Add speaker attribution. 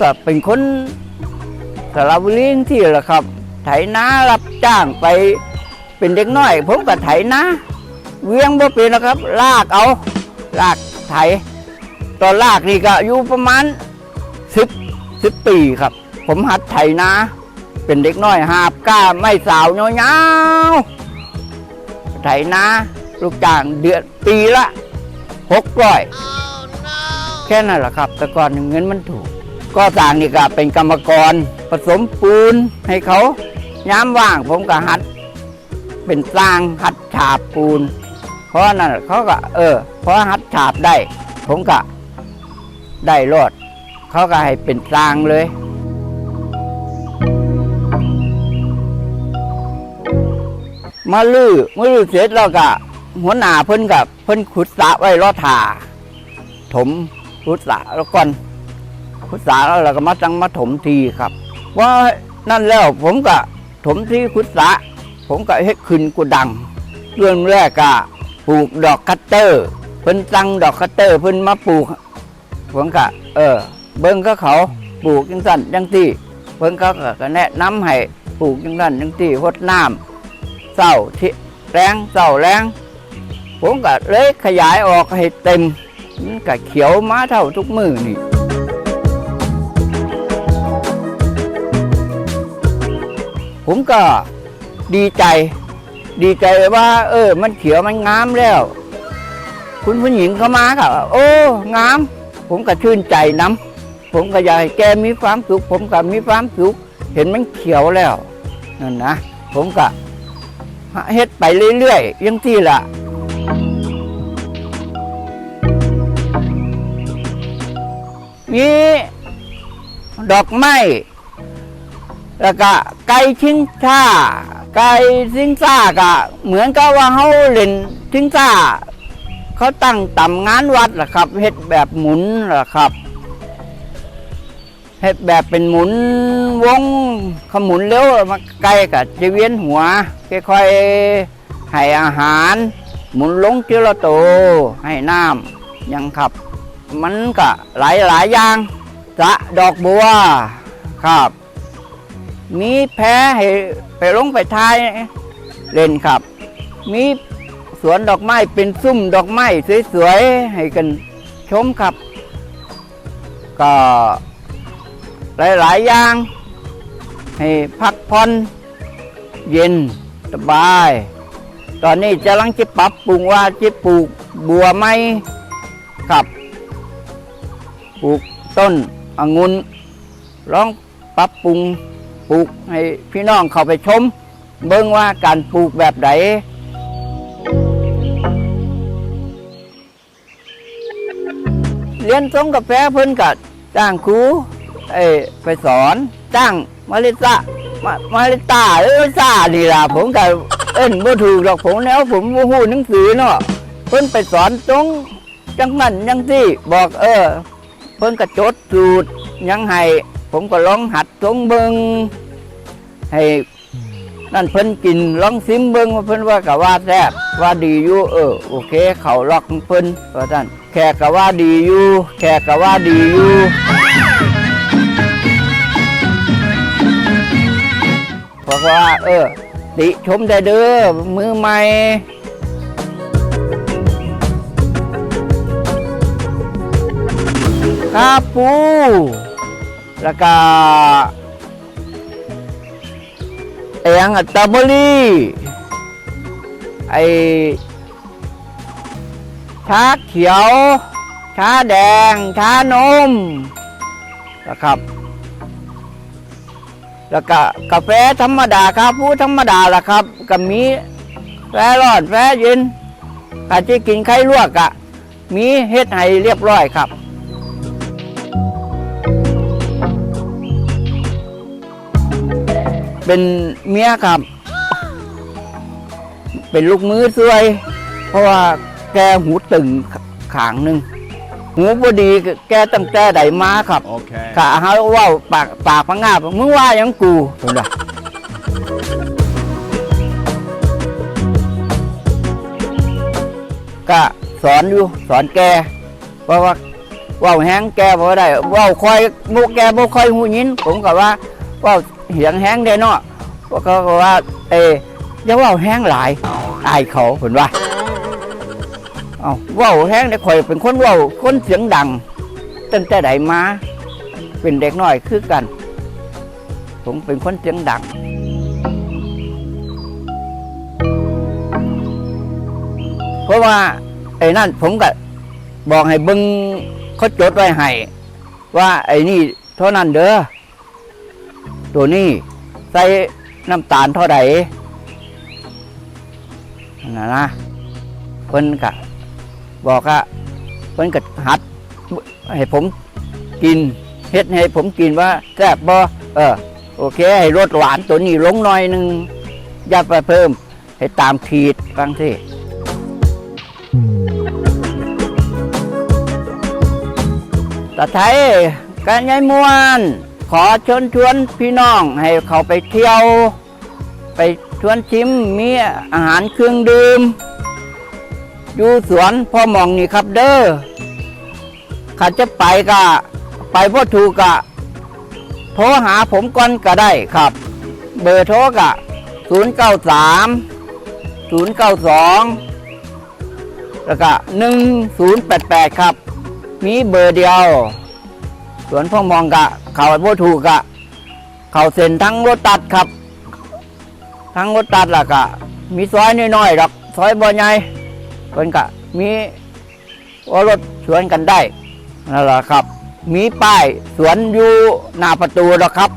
Speaker 1: ก็เป็นคนสระบุรีที่แหละครับ ไถนารับจ้างไปเป็นเด็กน้อย ผมก็ไถนาเวียงบ่เป็นนะครับ ลากเอา ลากไถ ตอนลากนี่ก็อยู่ประมาณสิบสิบปีครับ ผมหัดไถนาเป็นเด็กน้อยหาบก้าไม่สาวเงาๆไถนาลูกจ้างเดือนปีละหกร้อยแค่นั้นแหละครับ แต่ก่อนเงินมันถูก ก็สร้างนี่ก็เป็นกรรมกร ผสมปูนให้เขาย้ำว่างผมก็หัด เป็นสร้างหัดฉาบปูน เพราะนั่นเขาก็ เออเพราะหัดฉาบได้ ผมก็ได้รอด เขาก็ให้เป็นสร้างเลยมาลื้อมาลื้อเสร็จแล้วก็หัวหน้าเพิ่นกับเพิ่นขุดสระไว้รอถาถมขุดสระแล้วก่อน ขุดสระแล้วเราก็มาจังมาถมทีครับว่านั่นแล้วผมก็ถมที่ขุดสะผมก็เฮ็ดขึ้นกูดัง เรื่องแรกก็ปลูกดอกคัตเตอร์เพิ่นสั่งดอกคัตเตอร์เพิ่นมาปลูกผมก็เออ เบิ่งก็เขาปลูกจังสั่นจังที่เพิ่นเขาก็แนะนำให้ปลูกจังสั่นจังที่รดน้ำเศร้าที่แรงเศร้าแรงผมก็เลยขยายออกให้เต็มมันก็เขียวมาเท่าทุกมือนี่ ผมก็ดีใจ ดีใจว่า เออ มันเขียวมันงามแล้ว คุณผู้หญิงเข้ามาค่ะ โอ้งาม ผมก็ชื่นใจน้ำผมก็อยากให้แกมีความสุขผมก็มีความสุขเห็นมันเขียวแล้วนั่นนะผมก็เฮ็ดไปเรื่อยๆอยังที่ละมีดอกไม้ แล้วก็ไก่ชิงช่าไก่ชิงช่าก็เหมือนกับว่าเขาเล่นชิงช่าเขาตั้งต่ำงานวัดล่ะครับเฮ็ดแบบหมุนล่ะครับเฮ็ดแบบเป็นหมุนวงขมุนเร็วมาไกลกับจะเวียนหัวค่อยๆให้อาหาร หมุนลงเจละโตให้น้ำยังครับ มันก็หลายหลายๆอย่างจะดอกบัวครับ มีแพ้ให้ไปลงไปทายเล่นครับ มีสวนดอกไม้เป็นซุ้มดอกไม้สวยๆให้กันชมครับ ก็หลายๆอย่าง ให้พักผ่อนเย็นสบาย ตอนนี้จะลังจะปรับปรุงว่าจะปลูกบัวไหมครับปลูกต้นองุ่นลองปรับปรุง ปลูกให้พี่น้องเข้าไปชม เบิ่งว่าการปลูกแบบไหนเรียนสงกาแฟเพิ่นก็จ้างครูเอ้ไปสอนจ้างมาริตะมามาริตาเอ้ยซานี่ล่ะผมก็เอิ้นบ่ถูกดอกผมแล้วผมบ่ฮู้หนังสือเนาะเพิ่นไปสอนตรงจังนั้นจังที่บอกเออ เพิ่นก็จดสูตรยังให้ ผมก็ลองหัดตรงเบิงให้นั่นเพิ่นกินลองซิมเบิงว่าเพิ่นว่าก็ว่าแซ่บว่าดีอยู่เออโอเค เขาล็อกเพิ่นว่าท่านแขกก็ว่าดีอยู่แขกก็ว่าดีอยู่เพราะว่า เออติชมได้เด้อมือใหม่คาปู แล้วก็ไอ้ยังอะตบอรี่ไอ้ชาเขียว ชาแดง ชานมนะครับ แล้วก็กาแฟธรรมดาครับผู้ธรรมดาล่ะครับก็มีแฟร้อนแฟเย็นถ้าจะกินไข่ลวกอะมีเฮ็ดให้เรียบร้อยครับ เป็นเมียครับ เป็นลูกมือซวย เพราะว่าแกหูตึงขางหนึ่งหูบดีแกตั้งแต่ใดมาครับ
Speaker 2: Okay.
Speaker 1: ขาเฮาเว่าปากปากพังงาบมึงว่าหยังกูเห็นปะก็สอนอยู่สอนแกเพราะว่าเว้าแห้งแกบ่ได้เว้าคอยหมุแกบ่ค่อยหูยิน ผมก็ว่าเว้า เสียงแห้งได้เนาะว่าก็ว่า เออย่าเว้าแห้งหลายอายเขาเพิ่นว่าเอาเว้าแห้งได้ข่อยเป็นคนเว้าคนเสียงดังตั้งแต่ใดมา เป็นเด็กน้อยคือกัน ผมเป็นคนเสียงดังเพราะว่าไอ้นั่นผมก็บอกให้บิงเขาจดไว้ให้ว่าไอ้นี่เท่านั้นเด้อ ตัวนี้ใส่น้ำตาลเท่าไหร่นั่นะเพิ่นก็บอกว่าเพิ่นก็หัดให้ผมกินเฮ็ดให้ผมกินว่าแซ่บบ่เออโอเค ให้รสหวานตัวนี้ลงหน่อยหนึงอย่าไปเพิ่ม ให้ตามขีดฟังที่ตาไทยกันยายมวน ขอเชิญชวนพี่น้องให้เขาไปเที่ยว ไปชวนชิมมีอาหารเครื่องดื่มอยู่สวนพ่อหมองนี่ครับเด้อข้าจะไปก็ไปพ่อถูกกะโทรหาผมก่อนก็ได้ครับ เบอร์โทรกะ 0 9 3 0 9 2 แล้วก็1088 ครับ มีเบอร์เดียว สวนพ่อมองกะ เขาไปพ่อถูกกะ เขาเซ็นทั้งรถตัดครับ ทั้งรถตัดล่ะกะ มีซอยน้อยๆหรอกซอยบ่ใหญ่เพิ่นกะ มีว่ารถสวนกันได้นั่นแหละครับ มีป้ายสวนอยู่หน้าประตูหรอกครับ